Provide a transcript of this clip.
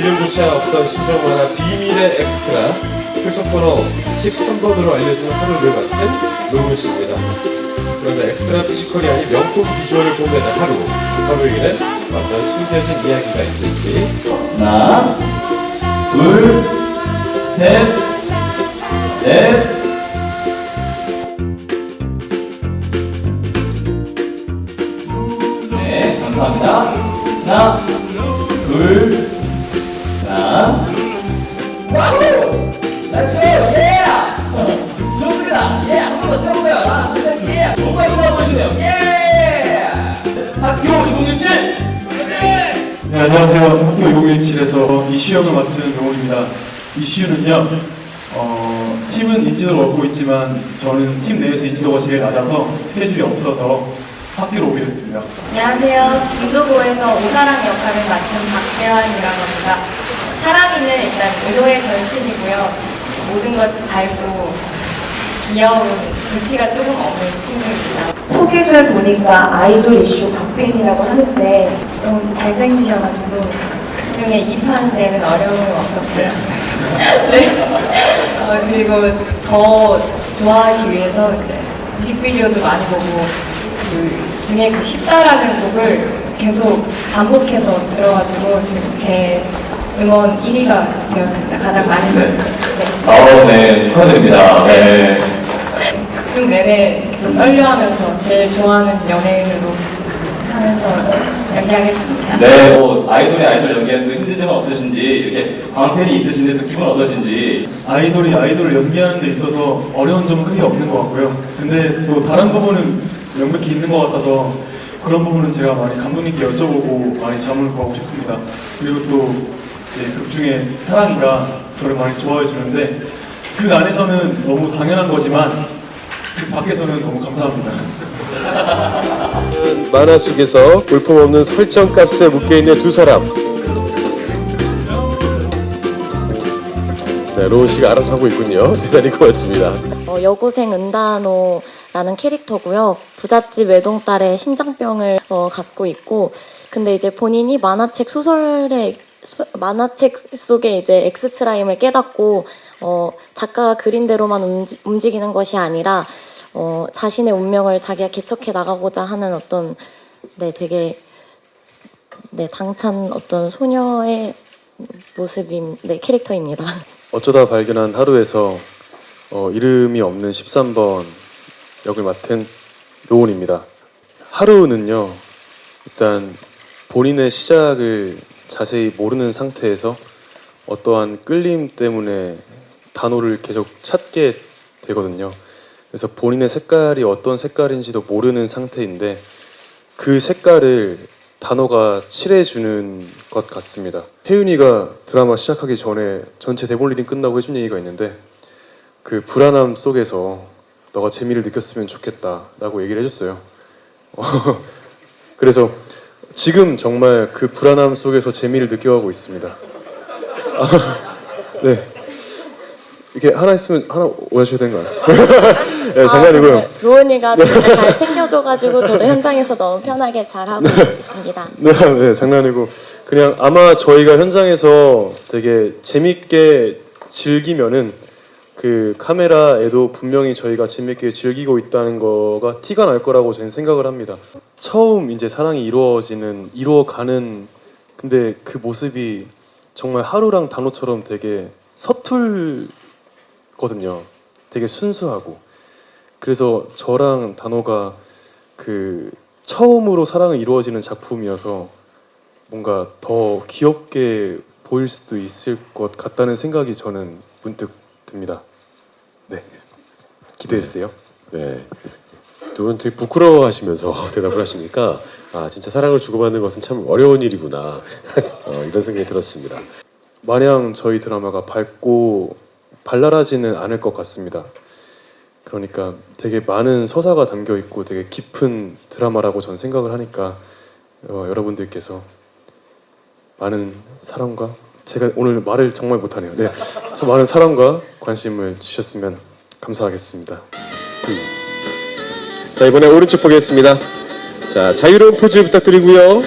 이름조차 없던 순정 만화 비밀의 엑스트라 출석 번호 13번으로 알려진 하루를 맡은 노은 씨입니다. 그런데 엑스트라 피지컬이 아닌 명품 비주얼을 뽐내는 하루. 하루에게는 어떤 숨겨진 이야기가 있을지 하나, 둘, 셋, 넷. 네, 감사합니다. 하나, 안녕하세요. 학교 2017에서 이슈역을 맡은 용훈입니다. 이슈는요, 어, 팀은 인지도를 얻고 있지만 저는 팀 내에서 인지도가 제일 낮아서 스케줄이 없어서 학교로 오게 됐습니다. 안녕하세요. 인도고에서 오사랑 역할을 맡은 박세환이라고 합니다. 사랑이는 일단 의도의 절친이고요. 모든 것이 밝고 귀여운 눈치가 조금 없는 친구입니다. 소개글 보니까 아이돌 이슈 박빈이라고 하는데 너무 잘생기셔가지고 그 중에 입하는 데는 어려움은 없었고요. 네. 어, 그리고 더 좋아하기 위해서 이제 뮤직비디오도 많이 보고 그 중에 그 쉽다라는 곡을 계속 반복해서 들어가지고 지금 제 음원 1위가 되었습니다. 가장 많이 들은. 네. 어, 네, 축하드립니다. 네. 극중 내내 계속 떨려하면서 제일 좋아하는 연예인으로 하면서 연기하겠습니다. 네, 뭐 아이돌이 아이돌 연기하는 또 힘든 점은 없으신지 이렇게 광팬이 있으신데 또 기분 어떠신지 아이돌이 아이돌을 연기하는 데 있어서 어려운 점은 크게 없는 것 같고요. 근데 또 다른 부분은 명백히 있는 것 같아서 그런 부분은 제가 많이 감독님께 여쭤보고 많이 자문을 구하고 싶습니다. 그리고 또 이제 극 중에 사랑이가 저를 많이 좋아해 주는데 그 안에서는 너무 당연한 거지만 그 밖에서는 너무 감사합니다. 만화 속에서 볼품 없는 설정 값에 묶여 있는 두 사람 네, 로운 씨가 알아서 하고 있군요. 대단히 고맙습니다. 어, 여고생 은다노라는 캐릭터고요. 부잣집 외동딸의 심장병을 어, 갖고 있고, 근데 이제 본인이 만화책 소설의 소- 만화책 속에 이제 엑스트라임을 깨닫고 어, 작가가 그린 대로만 움직, 움직이는 것이 아니라 어, 자신의 운명을 자기가 개척해 나가고자 하는 어떤 네 되게 네 당찬 어떤 소녀의 모습인 네 캐릭터입니다. 어쩌다 발견한 하루에서 어, 이름이 없는 13번 역을 맡은 로운입니다. 하루는요, 일단 본인의 시작을 자세히 모르는 상태에서 어떠한 끌림 때문에 단어를 계속 찾게 되거든요. 그래서 본인의 색깔이 어떤 색깔인지도 모르는 상태인데 그 색깔을 단어가 칠해주는 것 같습니다. 혜윤이가 드라마 시작하기 전에 전체 대본 리딩 끝나고 해준 얘기가 있는데 그 불안함 속에서 너가 재미를 느꼈으면 좋겠다라고 얘기를 해줬어요. 어, 그래서 지금 정말 그 불안함 속에서 재미를 느껴가고 있습니다. 아, 네. 이렇게 하나 있으면 하나 오셔야 되는 거 아니에요? 네, 장난이고요. 아, 정말 로운이가 되게 잘 챙겨줘가지고 저도 현장에서 너무 편하게 잘 하고 있습니다. 네, 네, 장난이고 그냥 아마 저희가 현장에서 되게 재밌게 즐기면은 그 카메라에도 분명히 저희가 재밌게 즐기고 있다는 거가 티가 날 거라고 저는 생각을 합니다. 처음 이제 사랑이 이루어지는 이루어가는 근데 그 모습이 정말 하루랑 단호처럼 되게 서툴 거든요. 되게 순수하고 그래서 저랑 단호가 그 처음으로 사랑이 이루어지는 작품이어서 뭔가 더 귀엽게 보일 수도 있을 것 같다는 생각이 저는 문득 듭니다. 네, 기대해 주세요. 네. 두 분 되게 부끄러워하시면서 대답을 하시니까 아 진짜 사랑을 주고받는 것은 참 어려운 일이구나 어, 이런 생각이 들었습니다. 마냥 저희 드라마가 밝고 발랄하지는 않을 것 같습니다. 그러니까 되게 많은 서사가 담겨 있고 되게 깊은 드라마라고 전 생각을 하니까 어, 여러분들께서 많은 사랑과 제가 오늘 말을 정말 못하네요. 네, 저 많은 사랑과 관심을 주셨으면 감사하겠습니다. 자 이번에 오른쪽 보겠습니다. 자 자유로운 포즈 부탁드리고요.